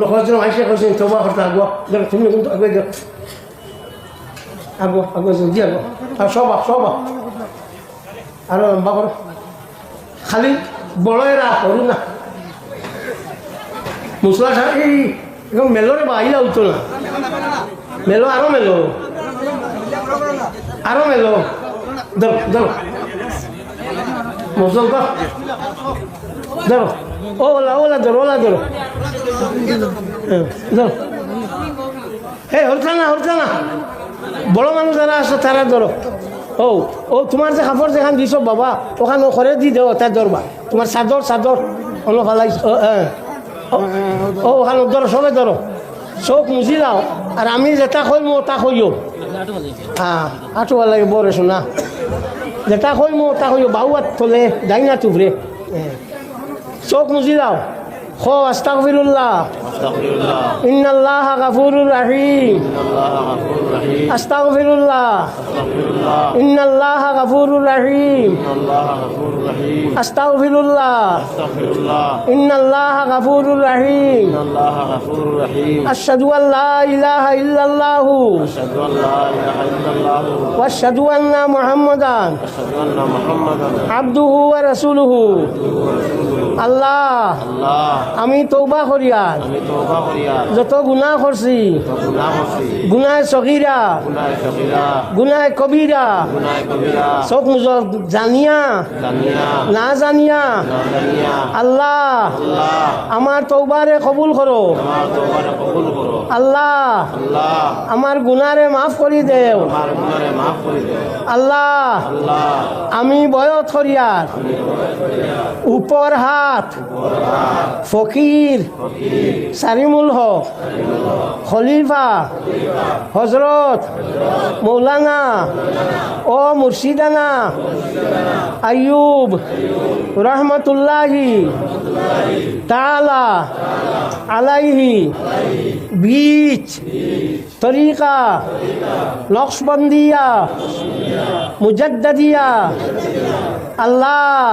নখজন আইসে কৈছে তোবা কথা আগো দেখো তুমি কিন্তু আগে যাও আগো আগো জলদি আগো আর সবা সবা আর লম্বা করো খালি বড়ই রাখ করু না মুসলা সাহেব এই একদম মেলোরে বাহিলা উঠতো না মেলো আরও মেলো। আরও মেলো। ধরো ধরো। মুসল ধরো। ওলা ওলা, ধরো ওলা, ধরো। হে হরতা না হরতা না বড় মানুষ যারা আছে, তারা ধরো ও ও তোমার যে কাপড় যেখান দিছ বাবা, ওখানে ঘরে দি দেও তাই ধরবা তোমার চাদর চাদর অন্য ফালাই হ্যাঁ ও ওখানে ধরো সবে ধরো চোখ মুছি যাও আর আমি যেটা কইম ওটা কইও হ্যাঁ আঁঠু লাগে বরে শোনা যেটা কইম ওটা কইও বাউয়াত থলে যাই না তুবরে চোখ মুছি যাও খো আস্তাগফিরুল্লাহ ইন্নাল্লাহ গাফুরুর রাহিম আস্তাগফিরুল্লাহ ইন্নাল্লাহ গাফুরুর রাহিম আস্তাগফিরুল্লাহ ইন্নাল্লাহ গাফুরুর রাহিম আশহাদু আল লা ইলাহা ইল্লাল্লাহ ওয়া আশহাদু আন্না মুহাম্মাদান আবদুহু ওয়া রাসূলুহু আল্লাহ আমি তৌবা করিয়ার যত গুণা করছি গুনাহ সগীরা গুনাহ কবিরা সব মুজর জানিয়া না জানিয়া আল্লাহ আমার তৌবারে কবুল করো আল্লাহ আমার গুনারে মাফ করি দেও। আল্লাহ আমি বয়স করিয়ার উপর হাত। ফকির সারিমুল হক, খলিফা, হজরত, মৌলানা ও মুর্শিদানা আয়ুব রহমতুল্লাহি তালা আলাইহি, বীচ, তরিকা, নকশবন্দিয়া মুজদ্দিয়া আল্লাহ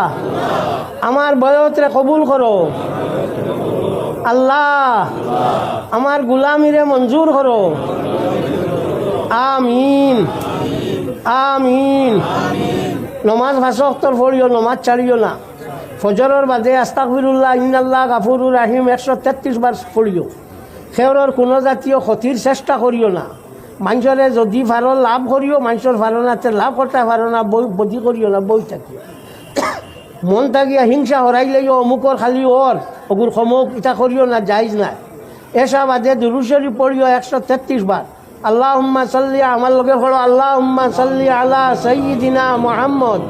আমার বয়তরে কবুল করো। আল্লাহ, আমার গুলামিরে মঞ্জুর করো। আমিন। আমিন। নমাজ ভাষক্তর পড়িও, নমাজ ছাড়িও না। ফজরের বাদে আস্তাকবিরুল্লাহ ইন্নাল্লাহ গাফুরুর রাহিম, একশো তেত্রিশ বার পড়িও। সেওর কোনো জাতীয় ক্ষতির চেষ্টা করিও না। মানুষরে যদি ভালো লাভ করিও, মানুষের ভালো লাভ করতে পারো না, বই বদি করিও না, বই থাকিও মন থাকিয়া হিংসা হরাইলেই অমুকর খালি ওর অগুর সমুক ইটা করিও না, যাইজ না এসা বাদে দুরুশরি পড়িও একশো তেত্রিশ বার আল্লাহ হুম্মা সাল্লি আমার লগে পড়ো আল্লাহ হুম্মা সাল্লি আলা সঈদিনা মোহাম্মদ,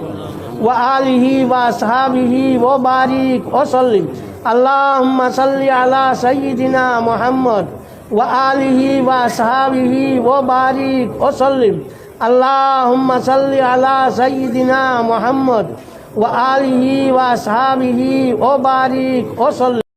ওয়া আলিহি ওয়া সাহাবিহি ও বারিক ও সল্লিম আল্লাহ হুম্মা সাল্লি আলা সঈদিনা মোহাম্মদ, ওয়া আলিহি ওয়া সাহাবিহি ও বারিক ও সল্লিম আল্লাহ হুম্মা সাল্লি আলা সঈদিনা মোহাম্মদ ওয়া আলিহি ওয়া সাহাবিহি ও বারিক ও